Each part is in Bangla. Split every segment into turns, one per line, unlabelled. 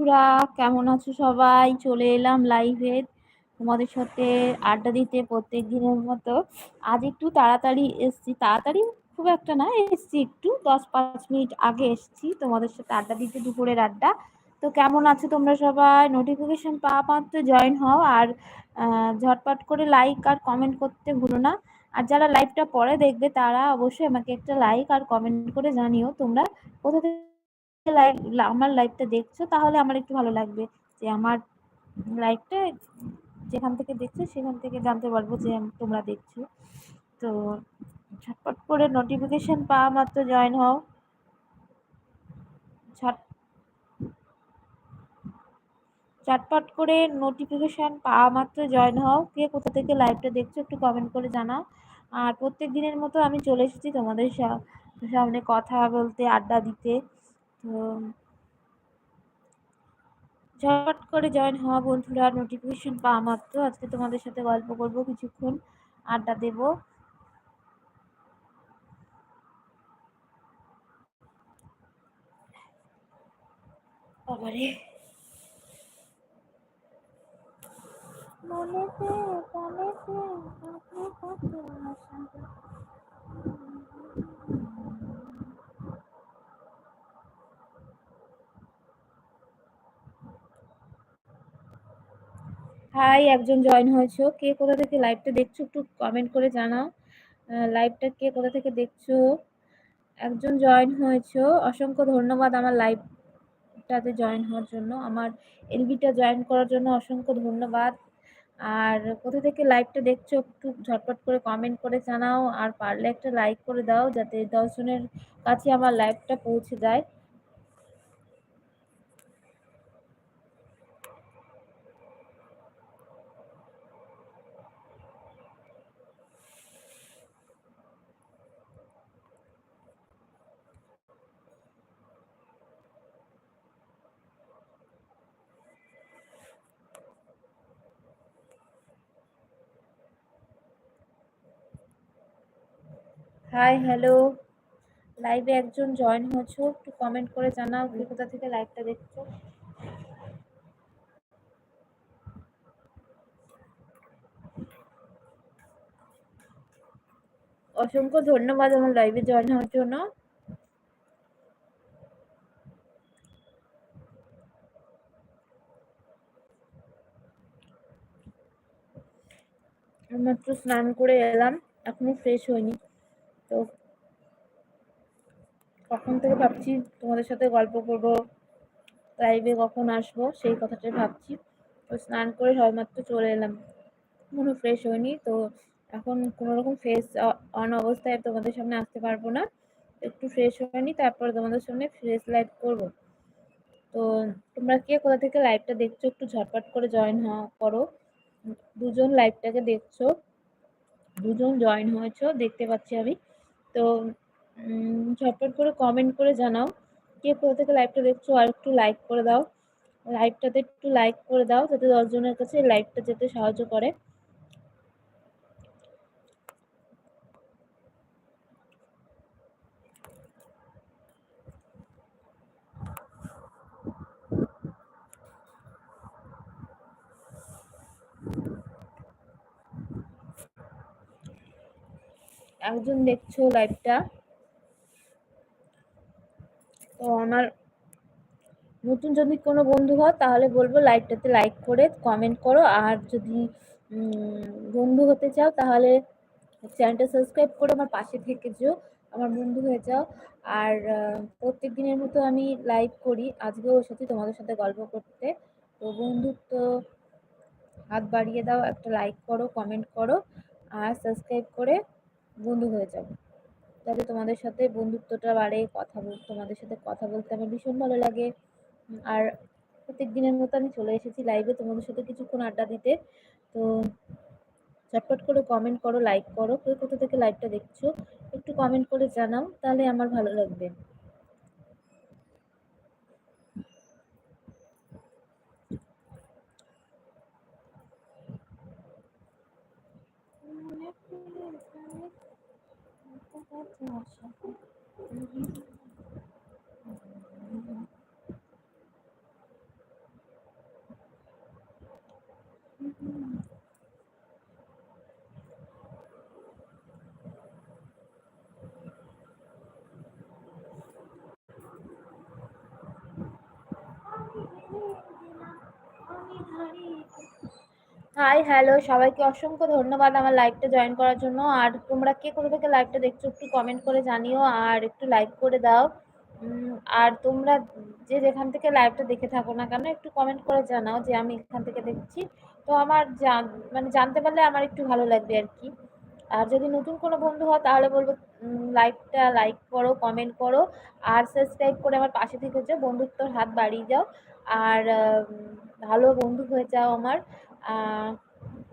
বন্ধুরা, কেমন আছো সবাই? চলে এলাম লাইভে তোমাদের সাথে আড্ডা দিতে প্রত্যেক দিনের মতো। আজ একটু তাড়াতাড়ি এসছি। তাড়াতাড়ি খুব একটা না, এসছি একটু। দশ পাঁচ মিনিট আগে এসছি তোমাদের সাথে আড্ডা দিতে, দুপুরের আড্ডা। তো কেমন আছো তোমরা সবাই? নোটিফিকেশন পাওয়া মাত্র জয়েন হও আর ঝটপট করে লাইক আর কমেন্ট করতে ভুলো না। আর যারা লাইভটা পরে দেখবে তারা অবশ্যই আমাকে একটা লাইক আর কমেন্ট করে জানিও। তোমরা কোথা থেকে লাইভ আমার লাইভটা দেখছ, তাহলে আমার একটু ভালো লাগবে। যে আমার লাইভটা যেখান থেকে দেখছ, সেখান থেকে জানতে পারব যে তোমরা দেখছ। তো ঝটপট করে নোটিফিকেশন পাওয়া মাত্র জয়েন হও। ঝটপট করে নোটিফিকেশান পাওয়া মাত্র জয়েন হও। কে কোথা থেকে লাইভটা দেখছ, একটু কমেন্ট করে জানাও। আর প্রত্যেক দিনের মতো আমি চলে এসেছি তোমাদের সামনে কথা বলতে, আড্ডা দিতে। তো ঝট করে জয়েন হওয়া বন্ধুরা নোটিফিকেশন পাওয়া মাত্র। আজকে তোমাদের সাথে গল্প করব, কিছুক্ষণ আড্ডা দেব। বাবারে। মনেতে মনেতে আপনি কত হাই একজন জয়েন হয়েছো। কে কোথা থেকে লাইভটা দেখছ একটু কমেন্ট করে জানাও। লাইভটা কে কোথা থেকে দেখছ? একজন জয়েন হয়েছো। অসংখ্য ধন্যবাদ আমার লাইভটাতে জয়েন হওয়ার জন্য। আমার এলবিটা জয়েন করার জন্য অসংখ্য ধন্যবাদ। আর কোথা থেকে লাইভটা দেখছ একটু ঝটপট করে কমেন্ট করে জানাও। আর পারলে একটা লাইক করে দাও, যাতে দশজনের কাছে আমার লাইভটা পৌঁছে যায়। হাই হ্যালো লাইভে একজন জয়েন হয়েছো, একটু কমেন্ট করে জানাও কি কোথা থেকে লাইভটা দেখছ। অসংখ্য ধন্যবাদ আমার লাইভে জয়েন হওয়ার জন্য। মাত্র স্নান করে এলাম, এখনও ফ্রেশ হয়নি। তো কখন থেকে ভাবছি তোমাদের সাথে গল্প করব লাইভে কখন আসব, সেই কথাটাই ভাবছি। তো স্নান করে সবেমাত্র চলে এলাম। কোনো ফ্রেশ হয়নি তো এখন কোনো রকম ফ্রেশ অন অবস্থায় তোমাদের সামনে আসতে পারব না। একটু ফ্রেশ হয়নি, তারপরে তোমাদের সামনে ফ্রেশ লাইভ করব। তো তোমরা কে কোথা থেকে লাইভটা দেখছ, একটু ঝটপট করে জয়েন করো। দুজন লাইভটাকে দেখছ, দুজন জয়েন হয়েছো, দেখতে পাচ্ছি আমি। তো ঝটপট করে কমেন্ট করে জানাও। কে কোথা থেকে লাইভটা দেখছ আর একটু লাইক করে দাও। লাইভটাতে একটু লাইক করে দাও, যাতে দশজনের কাছে লাইভটা যেতে সাহায্য করে। একজন দেখছ লাইভটা তো আমার নতুন যদি কোনো বন্ধু হয়, তাহলে বলব লাইভটাতে লাইক করে কমেন্ট করো। আর যদি বন্ধু হতে চাও, তাহলে চ্যানেলটা সাবস্ক্রাইব করে আমার পাশে থেকে যেও, আমার বন্ধু হয়ে যাও। আর প্রত্যেক দিনের মতো আমি লাইভ করি। আজকেও সাথে তোমাদের সাথে গল্প করতে। তো বন্ধুত্ব, হাত বাড়িয়ে দাও, একটা লাইক করো কমেন্ট করো, আর সাবস্ক্রাইব করে বন্ধু হয়ে যাব। যাতে তোমাদের সাথে বন্ধুত্বটা বাড়ে, কথা তোমাদের সাথে কথা বলতে আমার ভীষণ ভালো লাগে। আর প্রত্যেক দিনের মতো আমি চলে এসেছি লাইভে তোমাদের সাথে কিছুক্ষণ আড্ডা দিতে। তো চটপট করে কমেন্ট করো লাইক করো। কেউ কোথা থেকে লাইভটা দেখছ, একটু কমেন্ট করে জানাও, তাহলে আমার ভালো লাগবে। 我怎么学 হাই হ্যালো সবাইকে অসংখ্য ধন্যবাদ আমার লাইভটা জয়েন করার জন্য। আর তোমরা কে কোথা থেকে লাইভটা দেখছ একটু কমেন্ট করে জানিও আর একটু লাইক করে দাও। আর তোমরা যে যেখান থেকে লাইভটা দেখে থাকো না কেন, একটু কমেন্ট করে জানাও যে আমি এখান থেকে দেখছি। তো আমার মানে জানতে পারলে আমার একটু ভালো লাগবে আর কি। আর যদি নতুন কোনো বন্ধু হয় তাহলে বলব লাইভটা লাইক করো কমেন্ট করো। আর সাবস্ক্রাইব করে আমার পাশে থেকে যাও, বন্ধুত্বর হাত বাড়িয়ে যাও। আর ভালো বন্ধু হয়ে যাও আমার।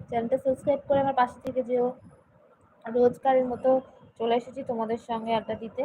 চ্যানেলটা সাবস্ক্রাইব করে আমার পাশে থেকে যেও। রোজকারের মতো চলে এসেছি তোমাদের সঙ্গে আড্ডা দিতে।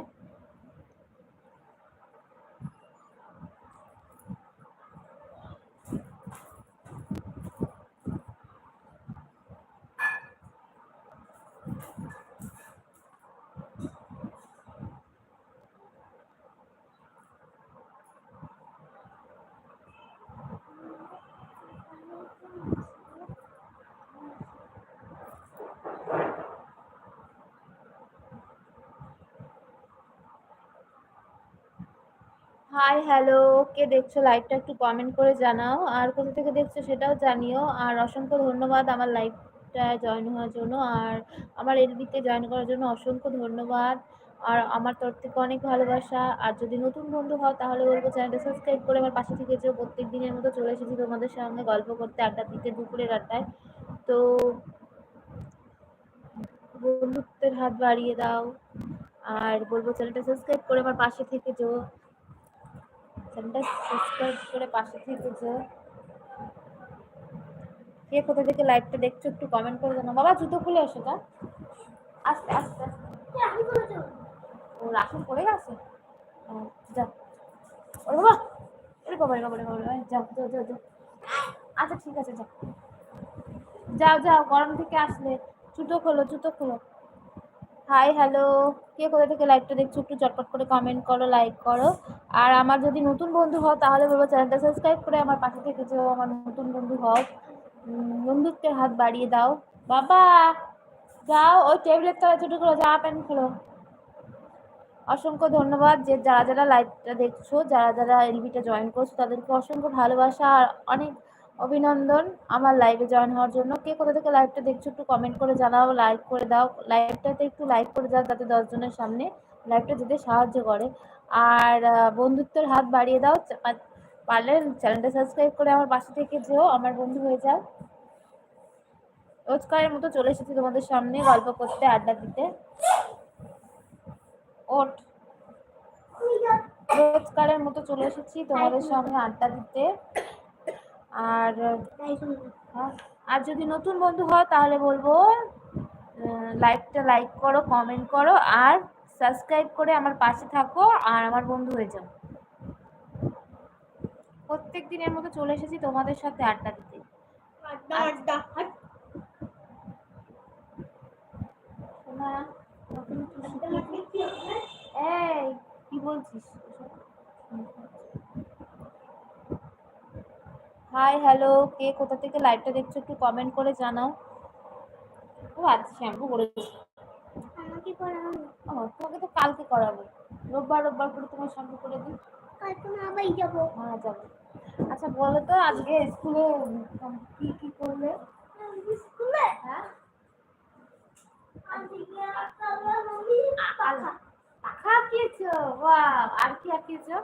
হাই হ্যালো কে দেখছ? লাইভটা একটু কমেন্ট করে জানাও। আর কোথা থেকে দেখছ সেটাও জানিও। আর অসংখ্য ধন্যবাদ আমার লাইভটা জয়েন হওয়ার জন্য। আর আমার এলবিতে জয়েন করার জন্য অসংখ্য ধন্যবাদ। আর আমার তরফ থেকে অনেক ভালোবাসা। আর যদি নতুন বন্ধু হও, তাহলে বলব চ্যানেলটা সাবস্ক্রাইব করে আমার পাশে থেকে যেও। প্রত্যেক দিনের মতো চলে এসেছি তোমাদের সঙ্গে গল্প করতে, আড্ডা দিতে, দুপুরের আড্ডায়। তো বন্ধুত্বের হাত বাড়িয়ে দাও। আর বলব চ্যানেলটা সাবস্ক্রাইব করে আমার পাশে থেকে যেও। চ্যানেলটা সাবস্ক্রাইব করে পাশে থেকে যে কে কোথা থেকে লাইভটা দেখছ একটু কমেন্ট করে জানো বাবা, জুতো খুলে এসো তা। আস্তে আস্তে ও রাখুন পড়ে গেছে? যা। ওরে বাবা ওরে বাবা রে বাবা রে বাবা যাও যাও যাও যাও আচ্ছা ঠিক আছে যাও যাও যাও, গরম থেকে আসলে। জুতো খোলো জুতো খোলো। হাই হ্যালো কে কোথা থেকে লাইভটা দেখছ একটু চটপট করে কমেন্ট করো লাইক করো। আর আমার যদি নতুন বন্ধু হও, তাহলে বলব চ্যানেলটা সাবস্ক্রাইব করে আমার পাশে থেকে যেও, আমার নতুন বন্ধু হও। বন্ধুত্বের হাত বাড়িয়ে দাও। বাবা, যাও। ওই টেবিলের তলায় ছোটো খোলো জামা প্যান্ট খোলো। অসংখ্য ধন্যবাদ যে যারা যারা লাইভটা দেখছ, যারা যারা এলবিটা জয়েন করছ, তাদেরকে অসংখ্য ভালোবাসা। আর অনেক অভিনন্দন। আমার লাইভে জয়েন হওয়ার জন্য। কে কোথা থেকে লাইভটা দেখছ একটু কমেন্ট করে জানাও লাইক করে দাও। লাইভটাতে একটু লাইক করে দাও যাতে দশজনের সামনে লাইভটা যেতে সাহায্য করে। আর বন্ধুত্বের হাত বাড়িয়ে দাও। পারলে চ্যানেলটা সাবস্ক্রাইব করে আমার পাশে থেকে যেও, আমার বন্ধু হয়ে যাও। রোজকারের মতো চলে এসেছি তোমাদের সামনে গল্প করতে, আড্ডা দিতে। ওট রোজকারের মতো চলে এসেছি তোমাদের সামনে আড্ডা দিতে। আর আর যদি নতুন বন্ধু হয় তাহলে বলব লাইকটা লাইক করো কমেন্ট করো আর সাবস্ক্রাইব করে আমার পাশে থাকো আর আমার বন্ধু হয়ে যাও। প্রত্যেক দিনের মতো চলে এসেছি তোমাদের সাথে আড্ডা দিতে। আড্ডা আড্ডা। এই কি বলছিস? হাই হ্যালো কে কোথা থেকে লাইভটা দেখছ একটু কমেন্ট করে জানাও। ও আচ্ছা শ্যাম্পু করে আমাকে ও তোমাকে তো কালকে করাবো। রোববার রোববার করে তোমার শ্যাম্পু করে দিই। আবার যাব। হ্যাঁ যাব। আচ্ছা বলো তো আজকে স্কুলে কি কি করলে? স্কুলে? হ্যাঁ? পাখা। আঁকিয়েছো? বাহ আর কি আঁকিয়েছো?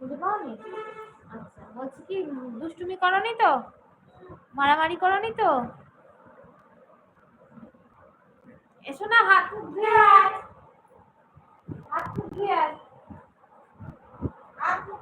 খুঁজে পাওনি আচ্ছা বলছি কি, দুষ্টুমি করনি তো? মারামারি করনি তো? এসো না, হাত মুখ ধুয়ে হাত মুখ ধুয়ে হাত মুখ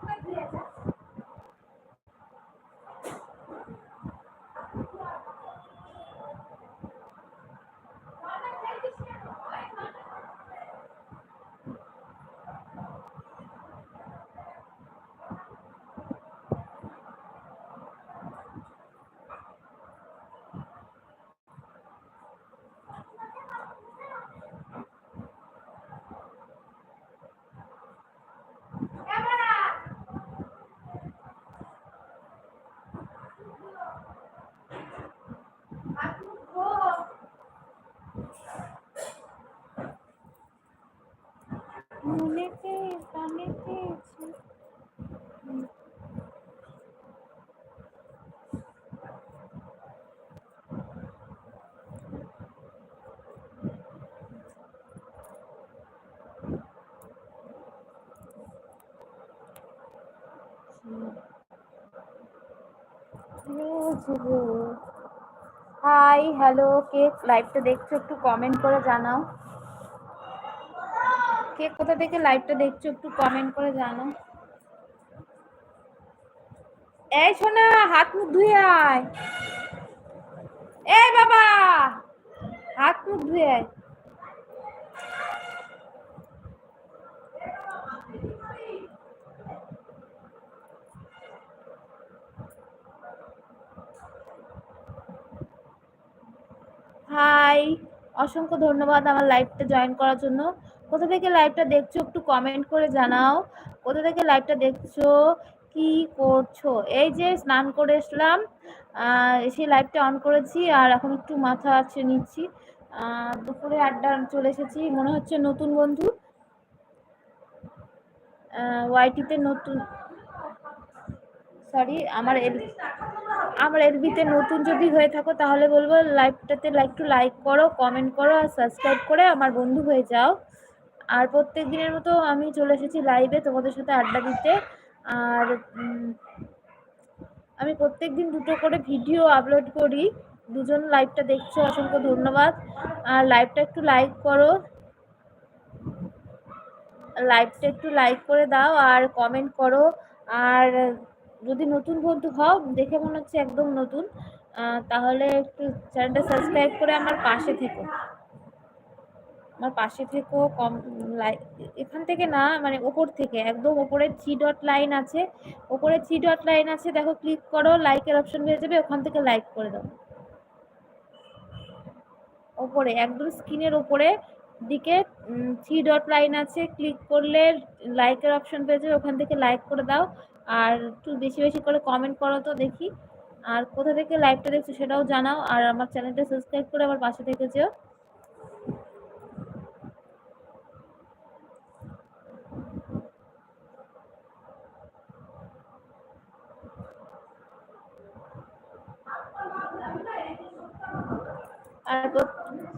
হাই হ্যালো কে? লাইভটা দেখছ একটু কমেন্ট করে জানাও। কে কোথা থেকে লাইভটা দেখছ একটু কমেন্ট করে জানাও এই শোনা হাত মুখ ধুয়ে আয়। এই বাবা, হাত মুখ ধুয়ে আয়। হাই অসংখ্য ধন্যবাদ আমার লাইভটা জয়েন করার জন্য। কোথা থেকে লাইভটা দেখছ একটু কমেন্ট করে জানাও। কোথা থেকে লাইভটা দেখছ? কি করছ? এই যে স্নান করে এসলাম। এসে লাইভটা অন করেছি আর এখন একটু মাথা আছে নিচ্ছি। দুপুরে আড্ডা চলে এসেছি। মনে হচ্ছে নতুন বন্ধু। ওয়াইটিতে নতুন সরি আমার এল আমার এলবিতে নতুন যদি হয়ে থাকো তাহলে বলব লাইভটাতে একটু লাইক করো কমেন্ট করো আর সাবস্ক্রাইব করে আমার বন্ধু হয়ে যাও। আর প্রত্যেক দিনের মতো আমি চলে এসেছি লাইভে তোমাদের সাথে আড্ডা দিতে। আর আমি প্রত্যেক দিন দুটো করে ভিডিও আপলোড করি। দুজন লাইভটা দেখছ, অসংখ্য ধন্যবাদ। আর লাইভটা একটু লাইক করো। লাইভটা একটু লাইক করে দাও আর কমেন্ট করো। আর যদি নতুন বন্ধু হও, দেখে মনে হচ্ছে একদম নতুন তাহলে একটু চ্যানেলটা সাবস্ক্রাইব করে আমার পাশে থেকো। আমার পাশে থেকো কম এখান থেকে না মানে ওপর থেকে, একদম ওপরে থ্রি ডট লাইন আছে। ওপরে থ্রি ডট লাইন আছে, দেখো ক্লিক করো লাইকের অপশন হয়ে যাবে, ওখান থেকে লাইক করে দাও। ওপরে, একদম স্ক্রিনের ওপরে দিকে থ্রি ডট লাইন আছে ক্লিক করলে লাইকের অপশন পেয়ে যাবে, ওখান থেকে লাইক করে দাও। আর একটু বেশি বেশি করে কমেন্ট করো তো দেখি। আর কোথা থেকে লাইভটা দেখছ সেটাও জানাও, আর আমার চ্যানেলটা সাবস্ক্রাইব করে আমার পাশে থেকে যেও। আর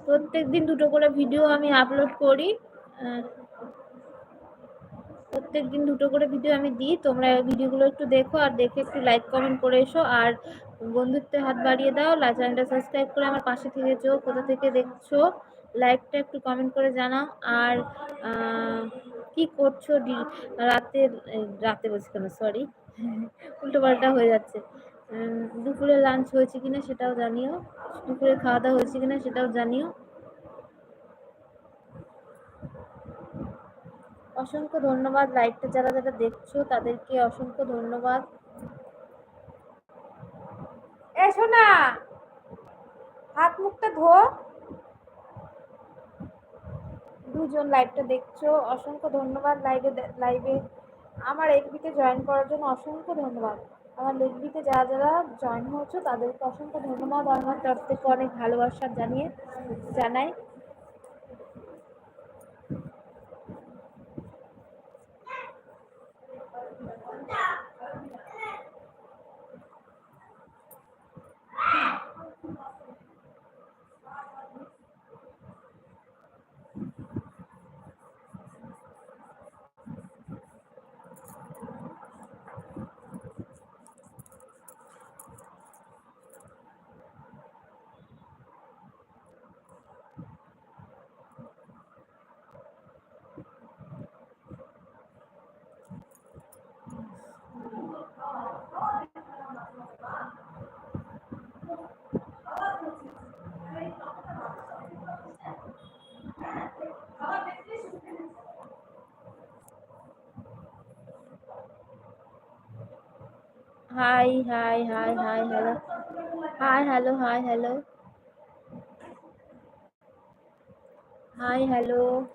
প্রত্যেক দিন দুটো করে ভিডিও আমি আপলোড করি। প্রত্যেক দিন দুটো করে ভিডিও আমি দিই। তোমরা ভিডিওগুলো একটু দেখো আর দেখে একটু লাইক কমেন্ট করে এসো। আর বন্ধুত্বে হাত বাড়িয়ে দাও। চ্যানেলটা সাবস্ক্রাইব করে আমার পাশে থেকে যেও। কোথা থেকে দেখছ? লাইকটা একটু কমেন্ট করে জানাও। আর কি করছ রাতে রাতে বলছি কেন? সরি উল্টো পাল্টা হয়ে যাচ্ছে। দুপুরে লাঞ্চ হয়েছে কিনা সেটাও জানিও। দুপুরে খাওয়া দাওয়া হয়েছে কিনা সেটাও জানিও। অসংখ্য ধন্যবাদ লাইভটা যারা যারা দেখছ, তাদেরকে অসংখ্য ধন্যবাদ। এসো না হাত মুখটা ধো। দুজন লাইভটা দেখছ, অসংখ্য ধন্যবাদ লাইভে লাইভে আমার এলবিতে জয়েন করার জন্য অসংখ্য ধন্যবাদ। আমার লেগবিতে যারা যারা জয়েন হয়েছো, তাদেরকে অসংখ্য ধন্যবাদ। আমার তরফ থেকে অনেক ভালোবাসা জানিয়ে জানাই। Hi, hi, hi, hi, hello. Hi, hello, hi, hello. Hi, hello.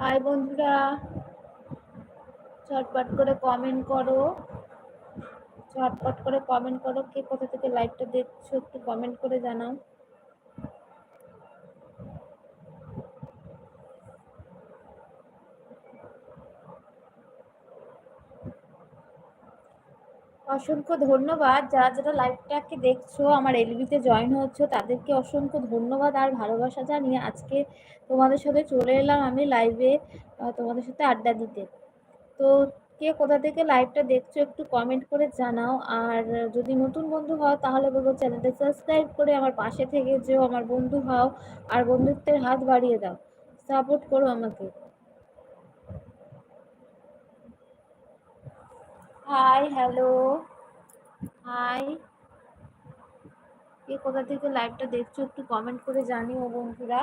Hi বন্ধুরা চটপট করে কমেন্ট করো। চটপট করে কমেন্ট করো, কে কোথা থেকে লাইভটা দেখছ একটু কমেন্ট করে জানাও। অসংখ্য ধন্যবাদ। যারা যারা লাইভটাকে দেখছ, আমার এলবিতে জয়েন হচ্ছ তাদেরকে অসংখ্য ধন্যবাদ আর ভালোবাসা জানিয়ে আজকে তোমাদের সাথে চলে এলাম আমি লাইভে তোমাদের সাথে আড্ডা দিতে। তো কে কোথা থেকে লাইভটা দেখছ একটু কমেন্ট করে জানাও। আর যদি নতুন বন্ধু হও, তাহলে বলব চ্যানেলটা সাবস্ক্রাইব করে আমার পাশে থেকে যেও, আমার বন্ধু হও, আর বন্ধুত্বের হাত বাড়িয়ে দাও। সাপোর্ট করো আমাকে। হাই হ্যালো হাই কে কোথা থেকে লাইভটা দেখছ একটু কমেন্ট করে জানিও বন্ধুরা।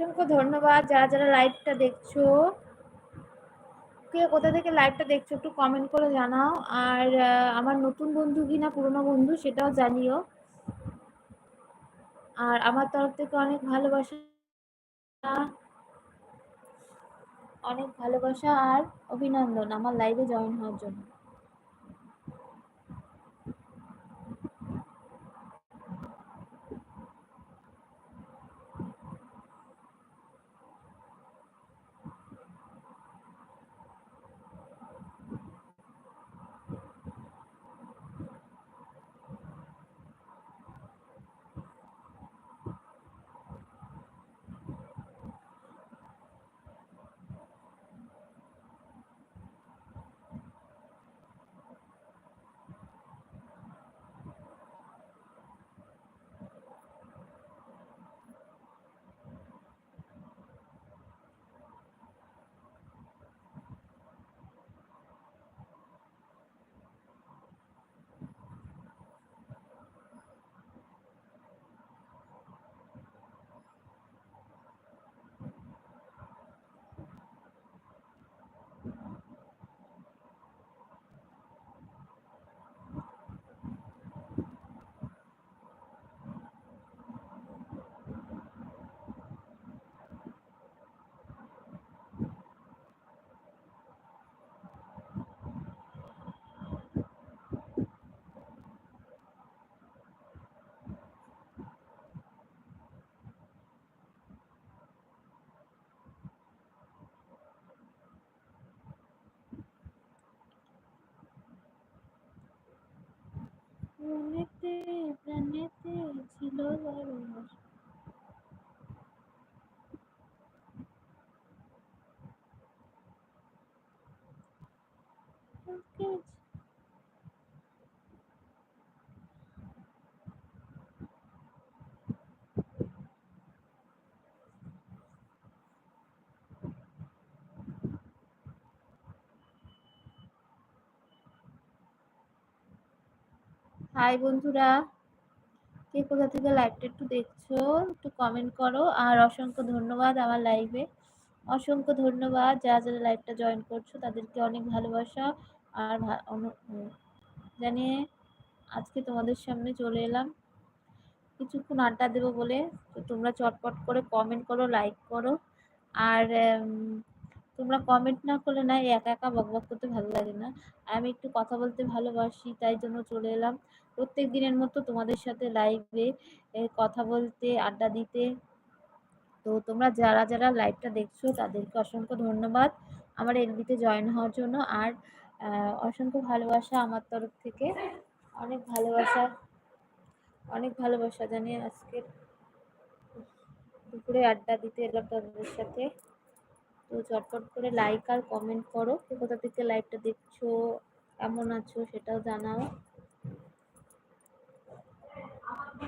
অসংখ্য ধন্যবাদ। যারা যারা লাইভটা দেখছ, কে কোথা থেকে লাইভটা দেখছ একটু কমেন্ট করে জানাও। আর আমার নতুন বন্ধু কি না পুরনো বন্ধু সেটাও জানিও। আর আমার তরফ থেকে অনেক ভালোবাসা। অনেক ভালোবাসা আর অভিনন্দন আমার লাইভে জয়েন হওয়ার জন্য। মনেতে প্রাণেতে ছিল ভালোবাসা হাই বন্ধুরা। কে কোথা থেকে লাইভটা একটু দেখছ, একটু কমেন্ট করো। আর অসংখ্য ধন্যবাদ আমার লাইভে অসংখ্য ধন্যবাদ যারা যারা লাইভটা জয়েন করছ, তাদেরকে অনেক ভালোবাসা। আর জানিয়ে আজকে তোমাদের সামনে চলে এলাম। কিছুক্ষণ আড্ডা দেবো বলে। তো তোমরা চটপট করে কমেন্ট করো লাইক করো। আর তোমরা কমেন্ট না করলে না একা একা বক বক করতে ভালো লাগে না। আমি একটু কথা বলতে ভালোবাসি, তাই জন্য চলে এলাম। প্রত্যেক দিনের মতো তোমাদের সাথে লাইভে কথা বলতে, আড্ডা দিতে। তো তোমরা যারা যারা লাইভটা দেখছ, তাদেরকে অসংখ্য ধন্যবাদ। আমার এলবিতে জয়েন হওয়ার জন্য। আর অসংখ্য ভালোবাসা আমার তরফ থেকে। অনেক ভালোবাসা অনেক ভালোবাসা জানিয়ে আজকের দুপুরে আড্ডা দিতে এলাম তাদের সাথে। তো চটপট করে লাইক আর কমেন্ট করো তো কোথা থেকে লাইভটা দেখছ, কেমন আছো সেটাও জানাও। আমার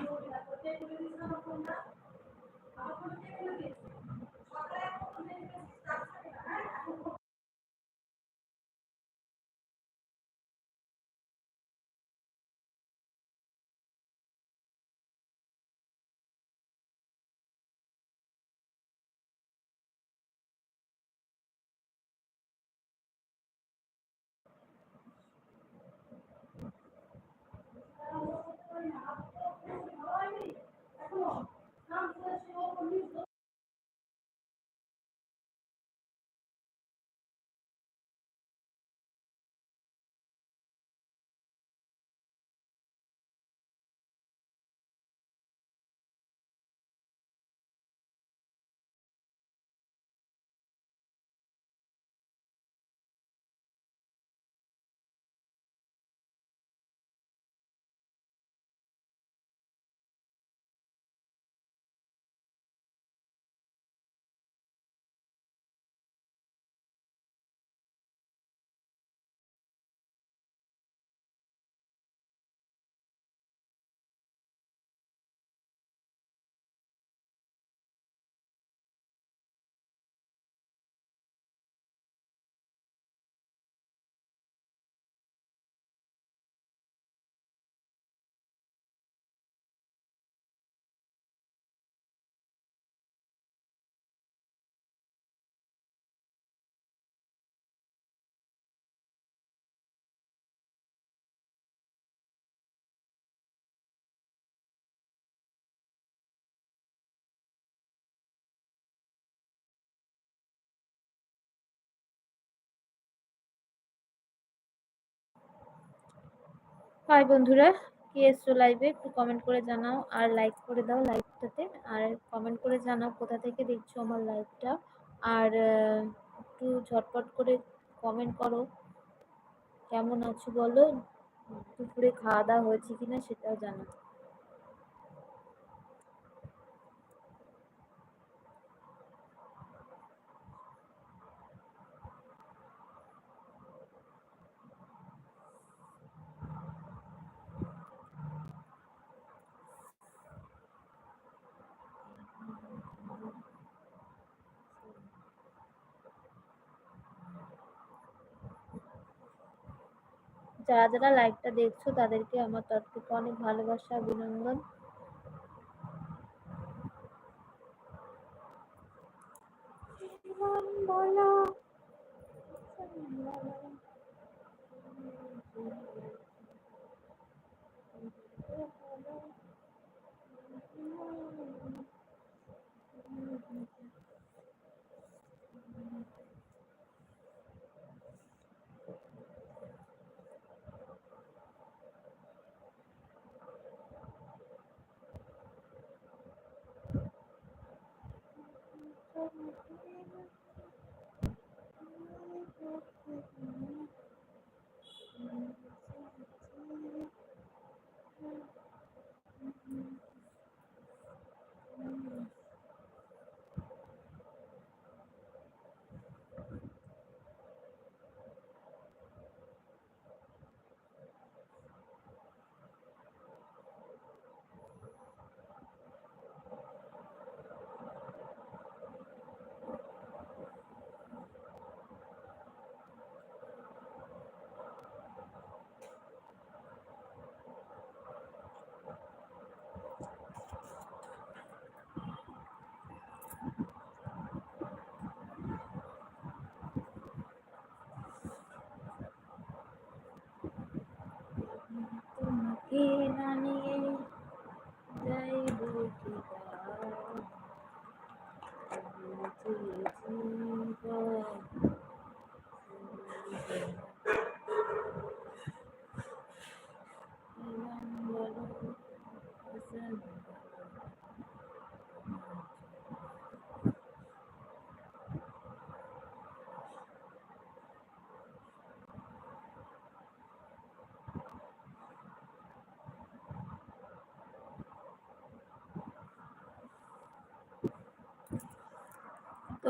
হাই বন্ধুরা কে এসছো লাইভে একটু কমেন্ট করে জানাও আর লাইক করে দাও লাইভটাতে আর কমেন্ট করে জানাও কোথা থেকে দেখছ আমার লাইভটা আর একটু ঝটপট করে কমেন্ট করো। কেমন আছো বলো? দুপুরে খাওয়া দাওয়া হয়েছে কিনা সেটাও জানাও। যারা যারা লাইভটা দেখছ তাদেরকে আমার তরফ থেকে অনেক ভালোবাসা অভিনন্দন।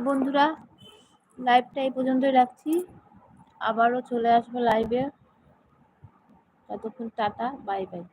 বন্ধুরা লাইভটা এই পর্যন্তই রাখছি। আবারও চলে আসব লাইভে ততক্ষণ টাটা বাই বাই